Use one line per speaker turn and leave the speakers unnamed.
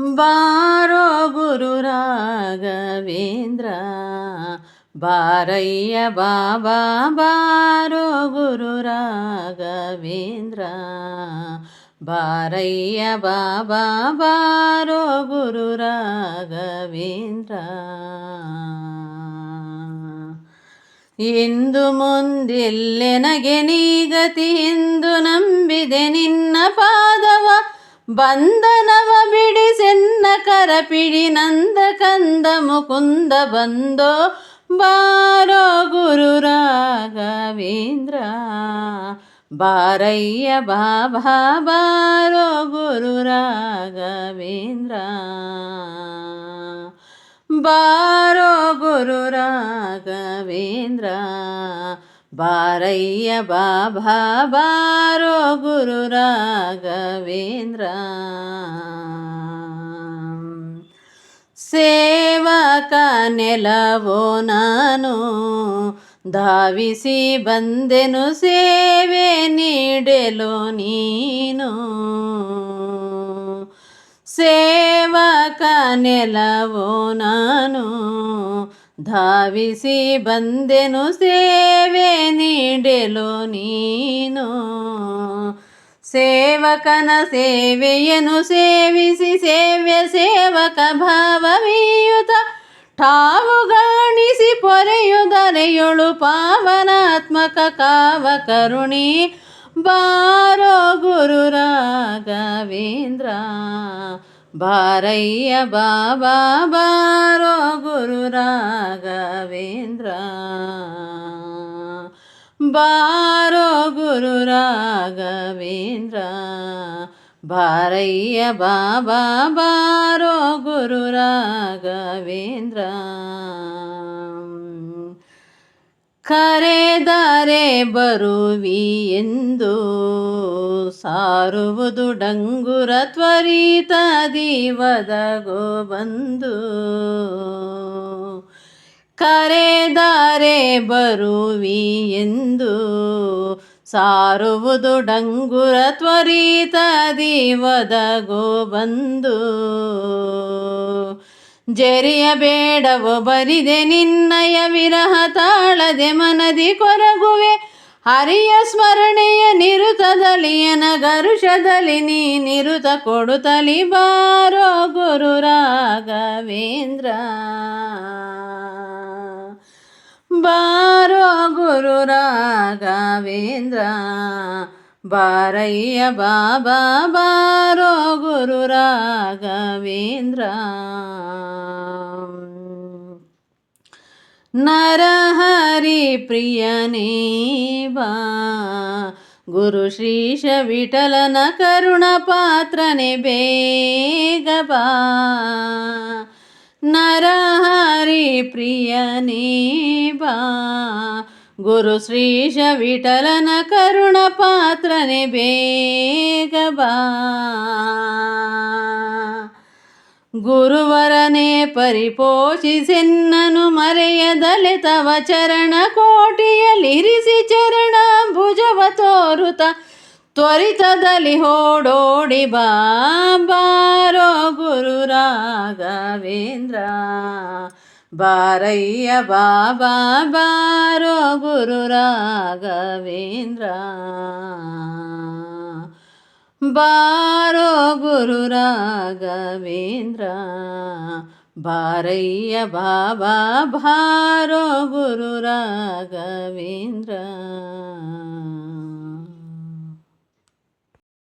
ಬಾರೋ ಗುರು ರಾಘವೇಂದ್ರ, ಬಾರಯ್ಯ ಬಾಬಾ, ಬಾರೋ ಗುರು ರಾಘವೇಂದ್ರ, ಬಾರಯ್ಯ ಬಾಬಾ, ಬಾರೋ ಗುರು ರಾಘವೇಂದ್ರ. ಇಂದು ಮುಂದಿಲ್ಲೆನಗೆ ನೀಗತಿ ಎಂದು ನಂಬಿದೆ ನಿನ್ನ ಪಾದವ. ಬಂಧನವ ಬಿಡಿಸೆನ್ನ ಕರಪಿಡಿ ನಂದ ಕಂದ ಮುಕುಂದ ಬಂದೋ ಬಾರೋ ಗುರು ರಾಘವೇಂದ್ರ ಬಾರಯ್ಯ ಬಾಬಾ ಬಾರೋ ಗುರು ರಾಘವೇಂದ್ರ ಬಾರೋ ಗುರು ರಾಘವೇಂದ್ರ ಬಾರಯ್ಯ ಬಾಬಾ ಬಾರೋ ಗುರು ರಾಘವೇಂದ್ರ ಸೇವಕ ನೆಲವೋ ನಾನು ಧಾವಿಸಿ ಬಂದೆನು ಸೇವೆ ನೀಡಲು ನೀನು ಸೇವಕ ನೆಲವೋ ನಾನು ಧಾವಿಸಿ ಬಂದೆನು ಸೇವೆ ನೀಡಲು ನೀನು. ಸೇವಕನ ಸೇವೆಯನ್ನು ಸೇವಿಸಿ ಸೇವ್ಯ ಸೇವಕ ಭಾವವೀಯುತ ಠಾವು ಗಾಣಿಸಿ ಪೊರೆಯುದರೆಯೊಳು ಪಾವನಾತ್ಮಕ ಕಾವ ಕರುಣಿ ಬಾರೋ ಗುರು ರಾಘವೇಂದ್ರ ಬಾರಯ್ಯ ಬಾಬಾ ಬಾರೋ ಗುರು ರಾಘವೇಂದ್ರ ಬಾರೋ ಗುರು ರಾಘವೇಂದ್ರ ಬಾರಯ್ಯ ಬಾಬಾ ಬಾರೋ ಗುರು ರಾಘವೇಂದ್ರ ಕರೆದರೆ ಬರುವಿ ಎಂದು ಸಾರುವುದು ಡಂಗುರ ತ್ವರಿತ ದೀವದಗೋ ಬಂದು ಕರೆದರೆ ಬರುವಿ ಎಂದು ಸಾರುವುದು ಡಂಗುರ ತ್ವರಿತ ದೀವದಗೋ ಬಂದು ಜರಿಯ ಬೇಡವೋ ಬರಿದೆ ನಿನ್ನಯ ವಿರಹ ತಾಳದೆ ಮನದಿ ಕೊರಗುವೆ. ಹರಿಯ ಸ್ಮರಣೆಯ ನಿರುತದಲಿಯನ ಗರುಷದಲ್ಲಿ ನೀ ನಿರುತ ಕೊಡುತ್ತಲಿ ಬಾರೋ ಗುರು ರಾಘವೇಂದ್ರ ಬಾರೋ ಗುರು ರಾಘವೇಂದ್ರ బారయ్య బాబా బారో గురు రాఘవేంద్ర. నరహరి ప్రియనే బా గురు శ్రీష విఠలన కరుణ పాత్రనే బేగబా నరహరి ప్రియనే బా ಗುರು ಶ್ರೀಶ ವಿಠಲನ ಕರುಣ ಪಾತ್ರನೆ ಬೇಗ ಬಾ. ಗುರುವರನೇ ಪರಿಪೋಷಿಸೆನ್ನನು ಮರೆಯದಲೆ ತವ ಚರಣ ಕೋಟಿಯಲ್ಲಿರಿಸಿ ಚರಣ ಭುಜವ ತೋರುತ ತ್ವರಿತದಲ್ಲಿ ಬಾ. ಬಾರೋ ಗುರು ರಾಘವೇಂದ್ರ. బారయ్య బాబా బారో గురు రాఘవేంద్ర. బారో గురు రాఘవేంద్ర. భారయ్య బాబా భారో గురు రాఘవేంద్ర.